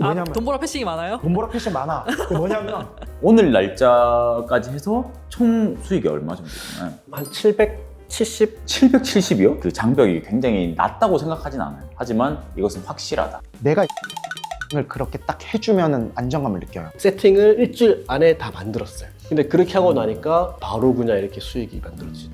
아, 왜냐면 돈보라 패싱이 많아요? 돈보라 패션 많아. 근데 뭐냐면 오늘 날짜까지 해서 총 수익이 얼마 정도 되나요? 한 770? 770이요? 그 장벽이 굉장히 낮다고 생각하진 않아요. 하지만 이것은 확실하다. 내가 을 그렇게 딱 해주면은 안정감을 느껴요. 세팅을 일주일 안에 다 만들었어요. 근데 그렇게 하고 나니까 바로 그냥 이렇게 수익이 만들어지죠.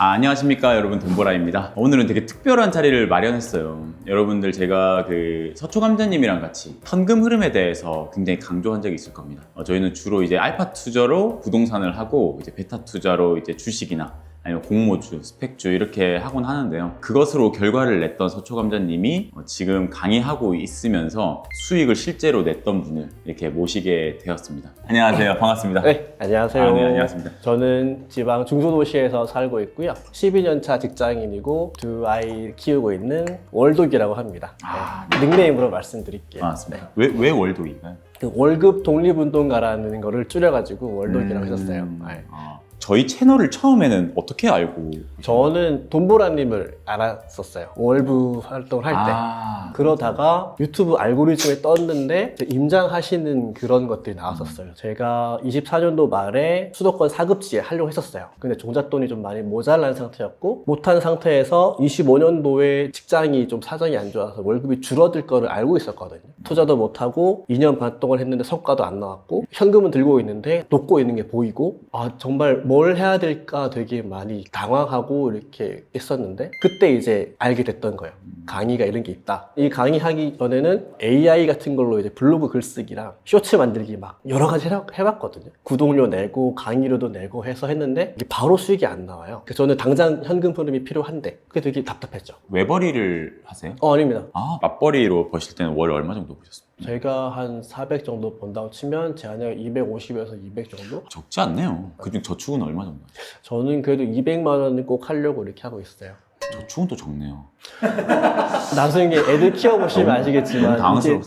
아, 안녕하십니까 여러분. 돈보라입니다. 오늘은 되게 특별한 자리를 마련했어요. 여러분들 제가 그 서초감자님이랑 같이 현금 흐름에 대해서 굉장히 강조한 적이 있을 겁니다. 어, 저희는 주로 이제 알파 투자로 부동산을 하고 이제 베타 투자로 이제 주식이나 아니면 공모주, 스펙주 이렇게 하곤 하는데요. 그것으로 결과를 냈던 서초 감자님이 어, 지금 강의하고 있으면서 수익을 실제로 냈던 분을 이렇게 모시게 되었습니다. 안녕하세요. 반갑습니다. 네, 안녕하세요. 아, 네, 안녕하십니까. 저는 지방 중소도시에서 살고 있고요. 12년차 직장인이고 두 아이 키우고 있는 월독이라고 합니다. 아, 네, 닉네임으로 말씀드릴게요. 반갑습니다. 왜, 왜 월도인가요? 그 월급 독립운동가라는 거를 줄여가지고 월독이라고 음, 했었어요. 네. 아, 저희 채널을 처음에는 어떻게 알고? 저는 돈보라님을 알았었어요. 월부 활동을 할 때. 아, 그러다가 유튜브 알고리즘에 떴는데 임장하시는 그런 것들이 나왔었어요. 제가 24년도 말에 수도권 사급지에 하려고 했었어요. 근데 종잣돈이 좀 많이 모자란 상태였고 못한 상태에서 25년도에 직장이 좀 사정이 안 좋아서 월급이 줄어들 거를 알고 있었거든요. 투자도 못하고 2년 반 동안 했는데 성과도 안 나왔고 현금은 들고 있는데 녹고 있는 게 보이고 아 정말 뭘 해야 될까 되게 많이 당황하고 이렇게 있었는데 그때 이제 알게 됐던 거예요. 강의가 이런 게 있다. 이 강의하기 전에는 AI 같은 걸로 이제 블로그 글쓰기랑 쇼츠 만들기 막 여러 가지 해봤- 해봤거든요. 구독료 내고 강의료도 내고 해서 했는데 이게 바로 수익이 안 나와요. 그래서 저는 당장 현금 흐름이 필요한데 그게 되게 답답했죠. 외벌이를 하세요? 어, 아닙니다. 아, 맞벌이로 버실 때는 월 얼마 정도 버셨습니까? 제가 한 400 정도 번다고 치면 제 아내가 250에서 200 정도? 적지 않네요. 그중 저축은 얼마 정도? 하세요? 저는 그래도 200만 원은 꼭 하려고 이렇게 하고 있어요. 저축은 또 적네요. 나중에 애들 키워보시면 너무- 아시겠지만 너무 이게 당황스러워.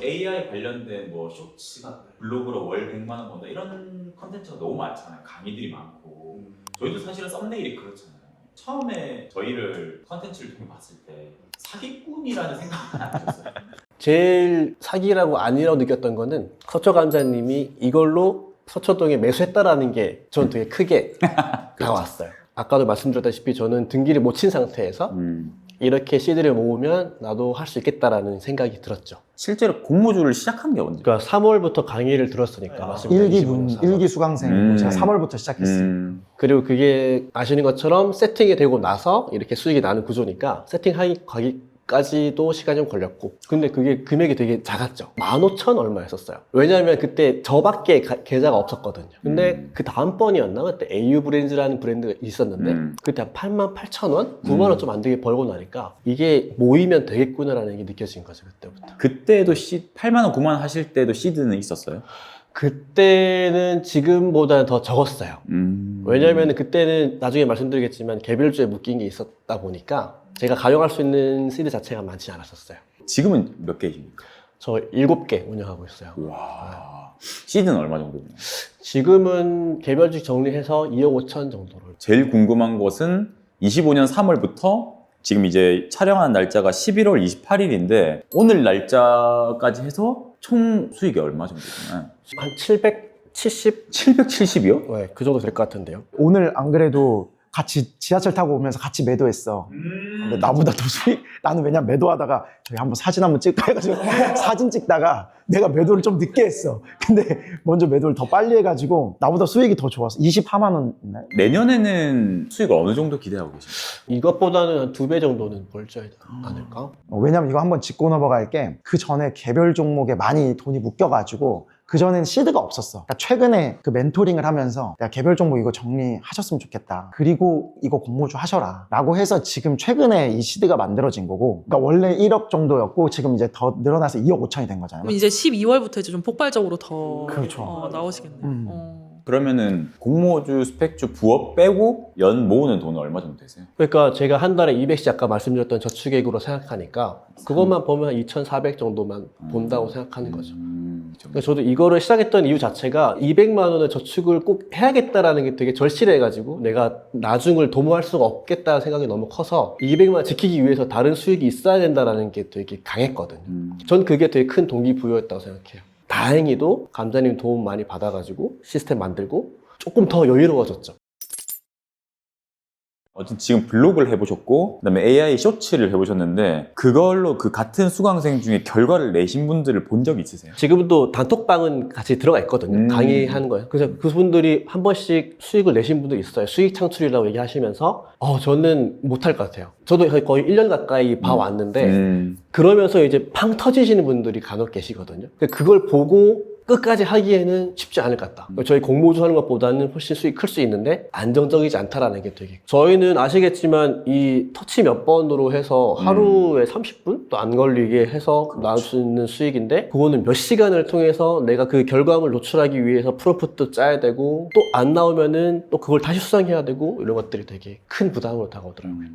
AI 관련된 뭐 쇼츠가 블로그로 월 100만 원 번다 이런 컨텐츠가 너무 많잖아요. 강의들이 많고 저희도 사실은 썸네일이 그렇잖아요. 처음에 저희를 컨텐츠를 통해 봤을 때 사기꾼이라는 생각은 안 하셨어요. 제일 사기라고 아니라고 느꼈던 거는 서초 감자님이 이걸로 서초동에 매수했다라는 게전 되게 크게 다가왔어요. 아까도 말씀드렸다시피 저는 등기를 못 친 상태에서 음. 이렇게 CD를 모으면 나도 할 수 있겠다라는 생각이 들었죠. 실제로 공모주를 시작한 게 언제? 그러니까 3월부터 강의를 들었으니까 맞습니다. 일기 분 25년 3월. 일기 수강생 음. 제가 3월부터 시작했어요. 음. 그리고 그게 아시는 것처럼 세팅이 되고 나서 이렇게 수익이 나는 구조니까 세팅하기 까지도 시간이 좀 걸렸고 근데 그게 금액이 되게 작았죠 15,000 얼마였었어요 왜냐하면 그때 저밖에 가- 계좌가 없었거든요 근데 음. 그 다음번이었나 그때 AU 브랜드라는 브랜드가 있었는데 음. 그때 한 88,000원? 9만 원 좀 안 되게 벌고 나니까 이게 모이면 되겠구나라는 게 느껴진 거죠 그때부터 그때도 시 8만 원, 9만 원 하실 때도 시드는 있었어요? 그때는 지금보다는 더 적었어요 음. 왜냐하면 그때는 나중에 말씀드리겠지만 개별주에 묶인 게 있었다 보니까 제가 가용할 수 있는 시드 자체가 많지 않았었어요. 지금은 몇 개이십니까? 저 7개 운영하고 있어요. 와. 시드는 얼마 정도? 지금은 개별주 정리해서 2억 5천 정도를. 제일 궁금한 것은 25년 3월부터 지금 이제 촬영한 날짜가 11월 28일인데 오늘 날짜까지 해서 총 수익이 얼마 정도 되나요? 한 770? 770이요? 네, 그 정도 될 것 같은데요. 오늘 안 그래도 같이 지하철 타고 오면서 같이 매도했어. 근데 나보다 더 수익, 나는 왜냐 매도하다가 저희 한번 사진 한번 찍까 해가지고 사진 찍다가 내가 매도를 좀 늦게 했어. 근데 먼저 매도를 더 빨리 해가지고 나보다 수익이 더 좋았어. 24만 원 있나요? 내년에는 수익을 어느 정도 기대하고 계신가요? 이것보다는 한 두 배 정도는 벌지 않을까? 어, 왜냐면 이거 한번 짚고 넘어갈 게 그 전에 개별 종목에 많이 돈이 묶여가지고 그 전엔 시드가 없었어. 그러니까 최근에 그 멘토링을 하면서 야 개별 종목 이거 정리하셨으면 좋겠다. 그리고 이거 공모주 하셔라.라고 해서 지금 최근에 이 시드가 만들어진 거고, 그러니까 원래 1억 정도였고 지금 이제 더 늘어나서 2억 5천이 된 거잖아요. 그럼 이제 12월부터 이제 좀 폭발적으로 더 그렇죠. 어, 나오시겠네요. 음. 어. 그러면은 공모주, 스펙주, 부업 빼고 연 모으는 돈은 얼마 정도 되세요? 그러니까 제가 한 달에 200씩 아까 말씀드렸던 저축액으로 생각하니까 그것만 보면 2,400 정도만 본다고 생각하는 거죠. 음, 그래서 저도 이거를 시작했던 이유 자체가 200만 원의 저축을 꼭 해야겠다라는 게 되게 절실해가지고 내가 나중을 도모할 수가 없겠다는 생각이 너무 커서 200만 원 지키기 위해서 다른 수익이 있어야 된다라는 게 되게 강했거든요. 음. 전 그게 되게 큰 동기부여였다고 생각해요. 다행히도 감자님 도움 많이 받아가지고 시스템 만들고 조금 더 여유로워졌죠. 어쨌든 지금 블로그를 해보셨고 그다음에 AI 쇼츠를 해보셨는데 그걸로 그 같은 수강생 중에 결과를 내신 분들을 본 적 있으세요? 지금도 단톡방은 같이 들어가 있거든요. 음. 강의하는 거예요. 그래서 그분들이 한 번씩 수익을 내신 분도 있어요. 수익 창출이라고 얘기하시면서 어, 저는 못할 것 같아요. 저도 거의 1년 가까이 봐왔는데 음. 그러면서 이제 팡 터지시는 분들이 간혹 계시거든요. 그걸 보고 끝까지 하기에는 쉽지 않을 것 같다. 저희 공모주 하는 것보다는 훨씬 수익 클 수 있는데 안정적이지 않다라는 게 되게. 저희는 아시겠지만 이 터치 몇 번으로 해서 하루에 30분 또안 걸리게 해서 나올 수 있는 수익인데 그거는 몇 시간을 통해서 내가 그 결과물 노출하기 위해서 프로프트 짜야 되고 또 안 나오면은 또 그걸 다시 수상해야 되고 이런 것들이 되게 큰 부담으로 다가오더라고요.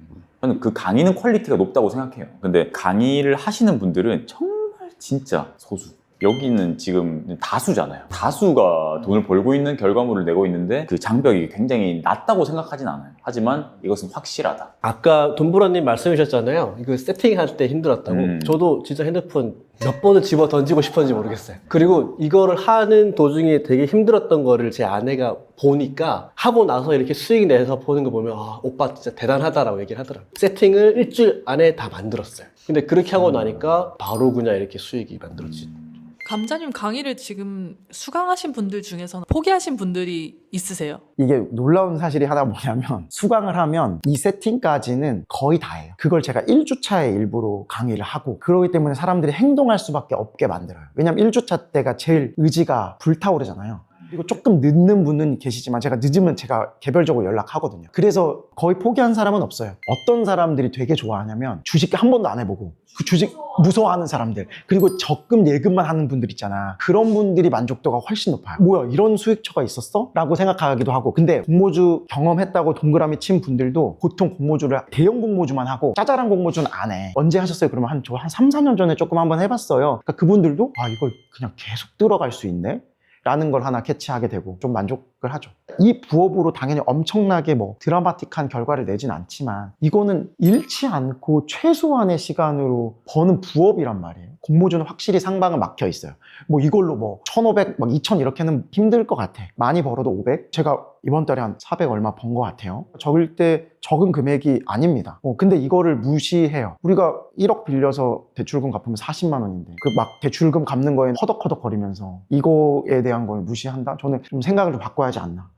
저는 그 강의는 퀄리티가 높다고 생각해요. 근데 강의를 하시는 분들은 정말 진짜 소수. 여기는 지금 다수잖아요. 다수가 돈을 벌고 있는 결과물을 내고 있는데 그 장벽이 굉장히 낮다고 생각하진 않아요. 하지만 이것은 확실하다. 아까 돈보라님 말씀해 주셨잖아요. 이거 세팅할 때 힘들었다고. 음. 저도 진짜 핸드폰 몇 번을 집어 던지고 싶었는지 모르겠어요. 그리고 이거를 하는 도중에 되게 힘들었던 거를 제 아내가 보니까 하고 나서 이렇게 수익 내서 보는 거 보면 아, 오빠 진짜 대단하다라고 얘기를 하더라고요. 세팅을 일주일 안에 다 만들었어요. 근데 그렇게 하고 나니까 바로 그냥 이렇게 수익이 만들어지고. 감자님 강의를 지금 수강하신 분들 중에서는 포기하신 분들이 있으세요? 이게 놀라운 사실이 하나 뭐냐면 수강을 하면 이 세팅까지는 거의 다예요. 그걸 제가 1주차에 일부러 강의를 하고 그러기 때문에 사람들이 행동할 수밖에 없게 만들어요. 왜냐면 1주차 때가 제일 의지가 불타오르잖아요. 그리고 조금 늦는 분은 계시지만 제가 늦으면 제가 개별적으로 연락하거든요. 그래서 거의 포기한 사람은 없어요. 어떤 사람들이 되게 좋아하냐면 주식 한 번도 안 해보고 그 주식 무서워하는 사람들 그리고 적금 예금만 하는 분들 있잖아. 그런 분들이 만족도가 훨씬 높아요. 뭐야 이런 수익처가 있었어? 라고 생각하기도 하고 근데 공모주 경험했다고 동그라미 친 분들도 보통 공모주를 대형 공모주만 하고 짜잘한 공모주는 안 해. 언제 하셨어요? 그러면 한 저한 3, 4년 전에 조금 한번 해봤어요. 그러니까 그분들도 아 이걸 그냥 계속 들어갈 수 있네? 라는 걸 하나 캐치하게 되고 좀 만족을 하죠. 이 부업으로 당연히 엄청나게 뭐 드라마틱한 결과를 내진 않지만 이거는 잃지 않고 최소한의 시간으로 버는 부업이란 말이에요. 공모주는 확실히 상방은 막혀 있어요. 뭐 이걸로 뭐 1,500, 막 2,000 이렇게는 힘들 것 같아. 많이 벌어도 500? 제가 이번 달에 한 400 얼마 번 것 같아요. 적을 때 적은 금액이 아닙니다. 어, 근데 이거를 무시해요. 우리가 1억 빌려서 대출금 갚으면 40만 원인데 그 막 대출금 갚는 거에 허덕허덕 거리면서 이거에 대한 걸 무시한다? 저는 좀 생각을 좀 바꿔야지 않나.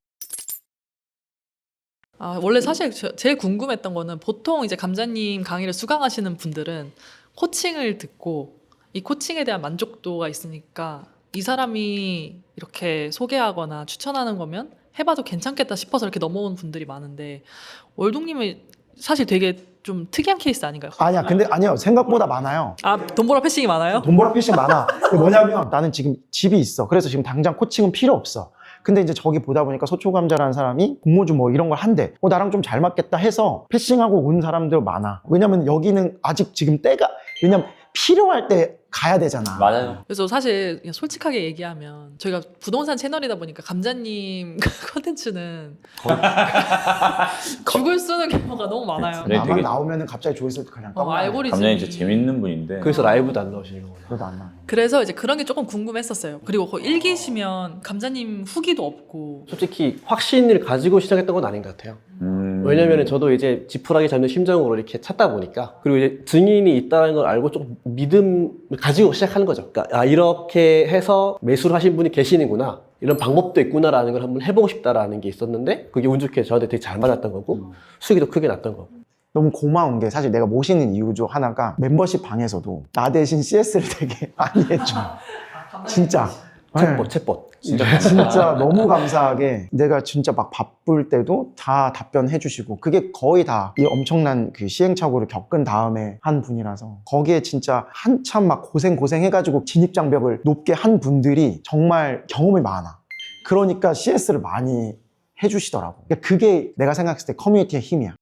아, 원래 사실 저- 제일 궁금했던 거는 보통 이제 감자님 강의를 수강하시는 분들은 코칭을 듣고 이 코칭에 대한 만족도가 있으니까 이 사람이 이렇게 소개하거나 추천하는 거면 해봐도 괜찮겠다 싶어서 이렇게 넘어오는 분들이 많은데 월동님은 사실 되게 좀 특이한 케이스 아닌가요? 아니야, 근데 아니요. 생각보다 많아요. 아 돈보라 패싱이 많아요? 돈 벌어 피싱 많아. 근데 뭐냐면 나는 지금 집이 있어. 그래서 지금 당장 코칭은 필요 없어. 근데 이제 저기 보다 보니까 소초감자라는 사람이 공모주 뭐 이런 걸 한대. 어, 나랑 좀 잘 맞겠다 해서 패싱하고 온 사람들 많아. 왜냐면 여기는 아직 지금 때가, 왜냐면 필요할 때 가야 되잖아. 맞아요. 그래서 사실 그냥 솔직하게 얘기하면 저희가 부동산 채널이다 보니까 감자님 컨텐츠는 죽을 쓰는 경우가 너무 많아요. 네, 나만 되게- 나오면은 갑자기 조회수 그냥 어, 깜빡. 알고리즘이 감독님 진짜 재밌는 분인데. 그래서 라이브도 안 나오시는 거예요. 그래도 안 나와. 그래서 이제 그런 게 조금 궁금했었어요. 그리고 그 일기시면 감자님 후기도 없고 솔직히 확신을 가지고 시작했던 건 아닌 것 같아요. 음. 왜냐면 저도 이제 지푸라기 잡는 심정으로 이렇게 찾다 보니까 그리고 이제 증인이 있다는 걸 알고 좀 믿음을 가지고 시작하는 거죠. 그러니까 아 이렇게 해서 매수를 하신 분이 계시는구나. 이런 방법도 있구나라는 걸 한번 해보고 싶다라는 게 있었는데 그게 운 좋게 저한테 되게 잘 맞았던 거고 수익이 더 크게 났던 거고. 너무 고마운 게 사실 내가 모시는 이유 중 하나가 멤버십 방에서도 나 대신 CS를 되게 많이 해줘. 진짜. 네. 챗봇, 챗봇. 진짜 진짜 너무 감사하게 내가 진짜 막 바쁠 때도 다 답변해 주시고 그게 거의 다 이 엄청난 그 시행착오를 겪은 다음에 한 분이라서 거기에 진짜 한참 막 고생 고생 해가지고 진입장벽을 높게 한 분들이 정말 경험이 많아 그러니까 CS를 많이 해주시더라고. 그러니까 그게 내가 생각했을 때 커뮤니티의 힘이야.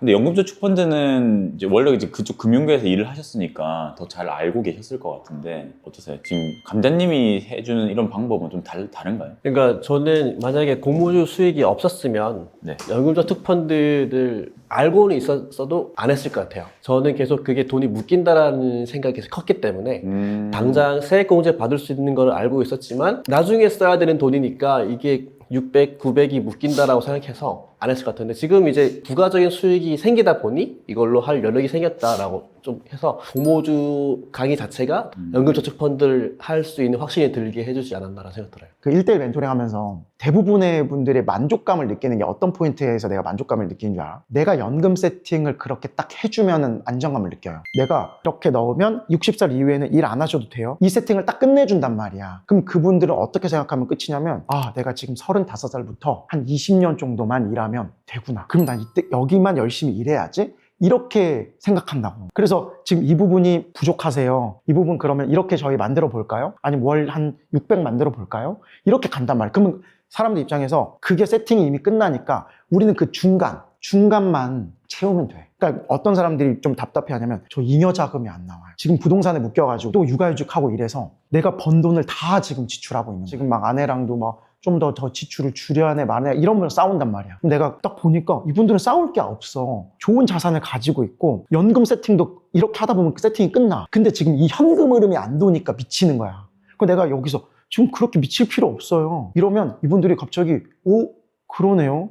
근데 연금저축펀드는 이제 원래 이제 그쪽 금융계에서 일을 하셨으니까 더 잘 알고 계셨을 것 같은데 어떠세요? 지금 감자님이 해주는 이런 방법은 좀 달, 다른가요? 그러니까 저는 만약에 고무주 수익이 없었으면 네. 연금저축펀드를 알고는 있었어도 안 했을 것 같아요. 저는 계속 그게 돈이 묶인다라는 생각이 계속 컸기 때문에 음... 당장 세액공제 받을 수 있는 걸 알고 있었지만 나중에 써야 되는 돈이니까 이게 600, 900이 묶인다라고 생각해서 안 했을 것 같은데 지금 이제 부가적인 수익이 생기다 보니 이걸로 할 여력이 생겼다라고 좀 해서 고모주 강의 자체가 음. 연금저축 펀드를 할 수 있는 확신이 들게 해주지 않았나라는 생각 들어요. 그 1대1 멘토링 하면서 대부분의 분들의 만족감을 느끼는 게 어떤 포인트에서 내가 만족감을 느끼는 줄 알아? 내가 연금 세팅을 그렇게 딱 해주면 안정감을 느껴요. 내가 이렇게 넣으면 60살 이후에는 일 안 하셔도 돼요. 이 세팅을 딱 끝내준단 말이야. 그럼 그분들은 어떻게 생각하면 끝이냐면 아, 내가 지금 35살부터 한 20년 정도만 일하면 되구나. 그럼 난 이때 여기만 열심히 일해야지. 이렇게 생각한다고. 그래서 지금 이 부분이 부족하세요. 이 부분 그러면 이렇게 저희 만들어 볼까요? 아니면 월한 600 만들어 볼까요? 이렇게 간단 말이에요. 그러면 사람들 입장에서 그게 세팅이 이미 끝나니까 우리는 그 중간, 중간만 채우면 돼. 그러니까 어떤 사람들이 좀 답답해 하냐면 저 잉여 자금이 안 나와요. 지금 부동산에 묶여가지고 또 육아휴직하고 이래서 내가 번 돈을 다 지금 지출하고 있는 거야. 지금 막 아내랑도 막 좀 더 더 지출을 줄여야 해 말아야 해 이런 걸 싸운단 말이야. 내가 딱 보니까 이분들은 싸울 게 없어. 좋은 자산을 가지고 있고 연금 세팅도 이렇게 하다 보면 그 세팅이 끝나. 근데 지금 이 현금 흐름이 안 도니까 미치는 거야. 그 내가 여기서 지금 그렇게 미칠 필요 없어요. 이러면 이분들이 갑자기 오 그러네요.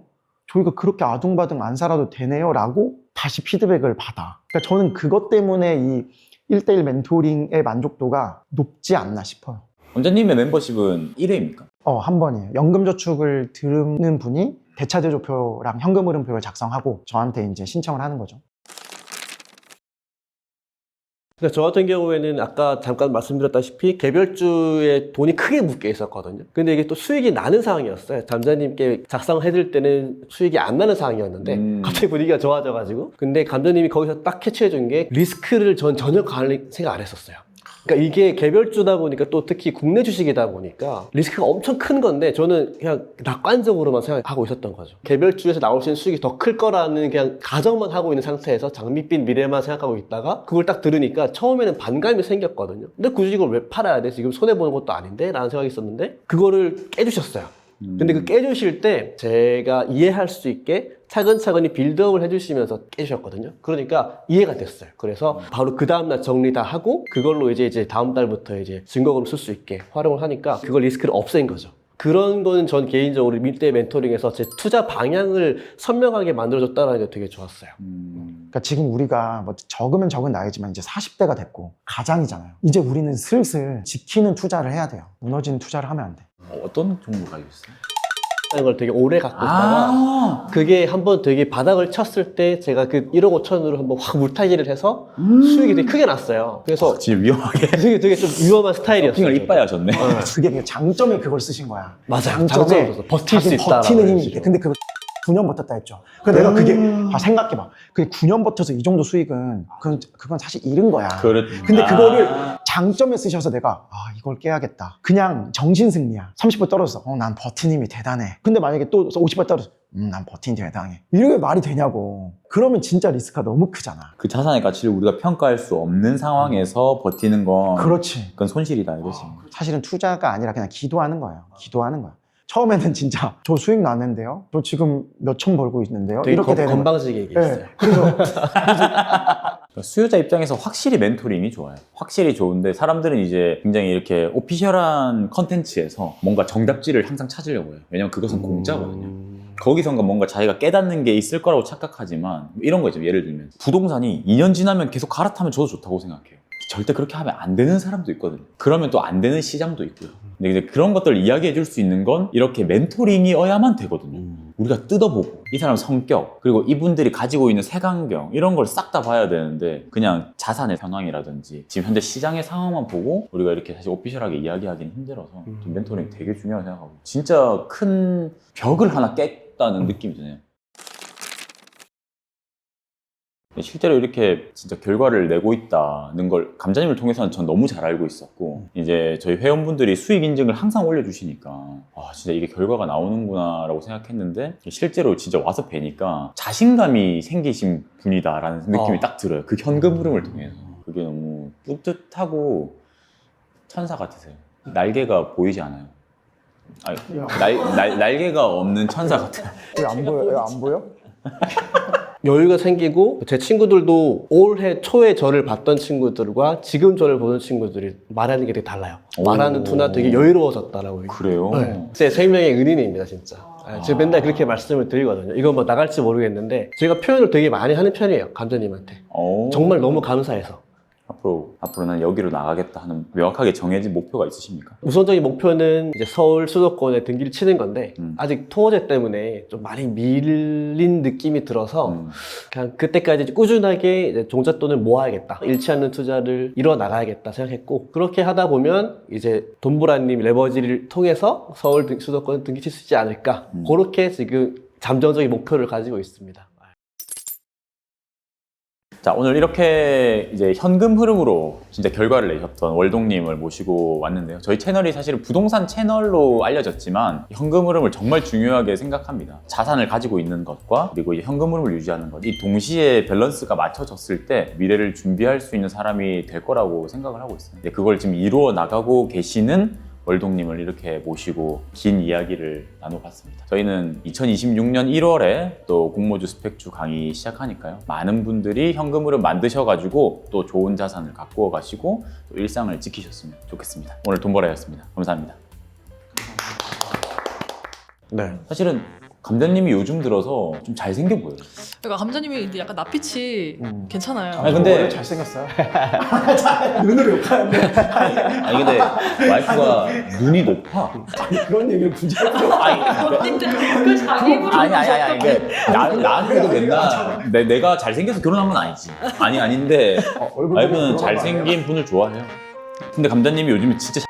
저희가 그렇게 아둥바둥 안 살아도 되네요. 라고 다시 피드백을 받아. 그러니까 저는 그것 때문에 이 1대1 멘토링의 만족도가 높지 않나 싶어요. 원장님의 멤버십은 1회입니까? 어, 한 번이에요. 연금저축을 들은 분이 대차대조표랑 현금흐름표를 작성하고 저한테 이제 신청을 하는 거죠. 그러니까 저 같은 경우에는 아까 잠깐 말씀드렸다시피 개별주에 돈이 크게 묶여 있었거든요. 근데 이게 또 수익이 나는 상황이었어요. 감자님께 작성해드릴 때는 수익이 안 나는 상황이었는데 음. 갑자기 분위기가 좋아져가지고 근데 감자님이 거기서 딱 캐치해준 게 리스크를 전 전혀 관리 생각 안 했었어요. 그러니까 이게 개별주다 보니까 또 특히 국내 주식이다 보니까 리스크가 엄청 큰 건데 저는 그냥 낙관적으로만 생각하고 있었던 거죠. 개별주에서 나올 수 있는 수익이 더 클 거라는 그냥 가정만 하고 있는 상태에서 장밋빛 미래만 생각하고 있다가 그걸 딱 들으니까 처음에는 반감이 생겼거든요. 근데 굳이 이걸 왜 팔아야 돼? 지금 손해보는 것도 아닌데? 라는 생각이 있었는데 그거를 깨주셨어요. 근데 그 깨주실 때 제가 이해할 수 있게 차근차근히 빌드업을 해주시면서 깨주셨거든요. 그러니까 이해가 됐어요. 그래서 바로 그 다음날 정리 다 하고 그걸로 이제 이제 다음 달부터 이제 증거금을 쓸수 있게 활용을 하니까 그걸 리스크를 없앤 거죠. 그런 거는 전 개인적으로 밀대 멘토링에서 제 투자 방향을 선명하게 만들어줬다는 게 되게 좋았어요. 음... 그러니까 지금 우리가 뭐 적으면 적은 나이지만 이제 40대가 됐고 가장이잖아요. 이제 우리는 슬슬 지키는 투자를 해야 돼요. 무너지는 투자를 하면 안 돼. 어떤 종목 가지고 있어요? 하는 걸 되게 오래 갖고 있다가 아, 그게 한번 되게 바닥을 쳤을 때 제가 그 1억 5천으로 한번 확 물타기를 해서 음. 수익이 되게 크게 났어요. 그래서 진짜 위험하게 되게 되게 좀 위험한 스타일이었어요. 핑을 이빠이 하셨네. 그게 장점에 그걸 쓰신 거야. 맞아요. 장점에 장점을 버틸 수 있다라는 버티는 힘이. 있대. 근데 그거 9년 버텼다 했죠. 근데 내가 그게 아, 생각해봐. 그게 9년 버텨서 이 정도 수익은 그건 그건 사실 잃은 거야. 그렇... 근데 그거를 아, 장점에 쓰셔서 내가 아 이걸 깨야겠다. 그냥 정신 승리야. 30분 떨어졌어. 어난 버티는 힘이 대단해. 근데 만약에 또 50분 떨어졌어. 음난 버티는 힘이 대단해. 이게 말이 되냐고. 그러면 진짜 리스크가 너무 크잖아. 그 자산의 가치를 우리가 평가할 수 없는 상황에서 버티는 건 그렇지. 그건 손실이다 이거지. 사실은 투자가 아니라 그냥 기도하는 거예요. 기도하는 거야. 처음에는 진짜 저 수익 났는데요. 저 지금 몇 천 벌고 있는데요. 이렇게 건- 되는. 건방지게 얘기했어요. 네. 그래서 그러니까 수요자 입장에서 확실히 멘토링이 좋아요. 확실히 좋은데 사람들은 이제 굉장히 이렇게 오피셜한 컨텐츠에서 뭔가 정답지를 항상 찾으려고 해요. 왜냐면 그것은 공짜거든요. 음. 거기선가 뭔가 자기가 깨닫는 게 있을 거라고 착각하지만 이런 거 있죠. 예를 들면 부동산이 2년 지나면 계속 갈아타면 저도 좋다고 생각해요. 절대 그렇게 하면 안 되는 사람도 있거든요. 그러면 또 안 되는 시장도 있고요. 근데 이제 그런 것들을 이야기해 줄 수 있는 건 이렇게 멘토링이어야만 되거든요. 음. 우리가 뜯어보고 이 사람 성격 그리고 이분들이 가지고 있는 색안경 이런 걸 싹 다 봐야 되는데 그냥 자산의 현황이라든지 지금 현재 시장의 상황만 보고 우리가 이렇게 사실 오피셜하게 이야기하기는 힘들어서 좀 음. 멘토링 되게 중요하다고 생각하고 진짜 큰 벽을 하나 깼다는 느낌이 드네요. 실제로 이렇게 진짜 결과를 내고 있다는 걸 감자님을 통해서는 전 너무 잘 알고 있었고 이제 저희 회원분들이 수익 인증을 항상 올려주시니까 아 진짜 이게 결과가 나오는구나 라고 생각했는데 실제로 진짜 와서 뵈니까 자신감이 생기신 분이다라는 느낌이 어. 딱 들어요. 그 현금 흐름을 통해서. 그게 너무 뿌듯하고 천사 같으세요. 날개가 보이지 않아요. 아니, 날, 날, 날개가 없는 천사 같아요. 왜 안 보여? 왜 안 보여? 여유가 생기고 제 친구들도 올해 초에 저를 봤던 친구들과 지금 저를 보는 친구들이 말하는 게 되게 달라요. 오. 말하는 투나 되게 여유로워졌다라고. 그래요? 네. 제 생명의 은인입니다, 진짜. 네, 제가 맨날 그렇게 말씀을 드리거든요. 이거 뭐 나갈지 모르겠는데 제가 표현을 되게 많이 하는 편이에요, 감독님한테. 오. 정말 너무 감사해서. 앞으로 앞으로 난 여기로 나가겠다 하는 명확하게 정해진 목표가 있으십니까? 우선적인 목표는 이제 서울 수도권에 등기를 치는 건데 음. 아직 토어제 때문에 좀 많이 밀린 느낌이 들어서 음. 그냥 그때까지 꾸준하게 이제 종잣돈을 모아야겠다. 않는 투자를 이뤄 나가야겠다 생각했고 그렇게 하다 보면 이제 돈보라님 레버지를 통해서 서울 등- 수도권 등기 칠 수 있지 않을까. 음. 그렇게 지금 잠정적인 목표를 가지고 있습니다. 자 오늘 이렇게 이제 현금 흐름으로 진짜 결과를 내셨던 월동님을 모시고 왔는데요. 저희 채널이 사실은 부동산 채널로 알려졌지만 현금 흐름을 정말 중요하게 생각합니다. 자산을 가지고 있는 것과 그리고 현금 흐름을 유지하는 것, 이 동시에 밸런스가 맞춰졌을 때 미래를 준비할 수 있는 사람이 될 거라고 생각을 하고 있어요. 그걸 지금 이루어 나가고 계시는 월동님을 이렇게 모시고 긴 이야기를 나눠봤습니다. 저희는 2026년 1월에 또 공모주 스펙주 강의 시작하니까요. 많은 분들이 현금으로 만드셔가지고 또 좋은 자산을 가꾸어 가시고 또 일상을 지키셨으면 좋겠습니다. 오늘 돈벌아였습니다. 감사합니다. 네. 사실은 감자님이 요즘 들어서 좀 잘생겨 보여요. 그러니까 감자님이 이제 약간 낯빛이 음. 괜찮아요. 아니, 근데- 원래 잘생겼어요. 눈으로 욕하는데 아니 근데 와이프가 눈이 높아. 그런 얘기를 굳이 아니, 그 자기 입으로 아니 아니 아니 이게 나 나한테도 맨날 내, 내가 잘생겨서 결혼한 건 아니지. 아니 아닌데 어, 얼굴 와이프는 그런 거 잘생긴 분을 좋아해요. 근데 감자님이 요즘에 진짜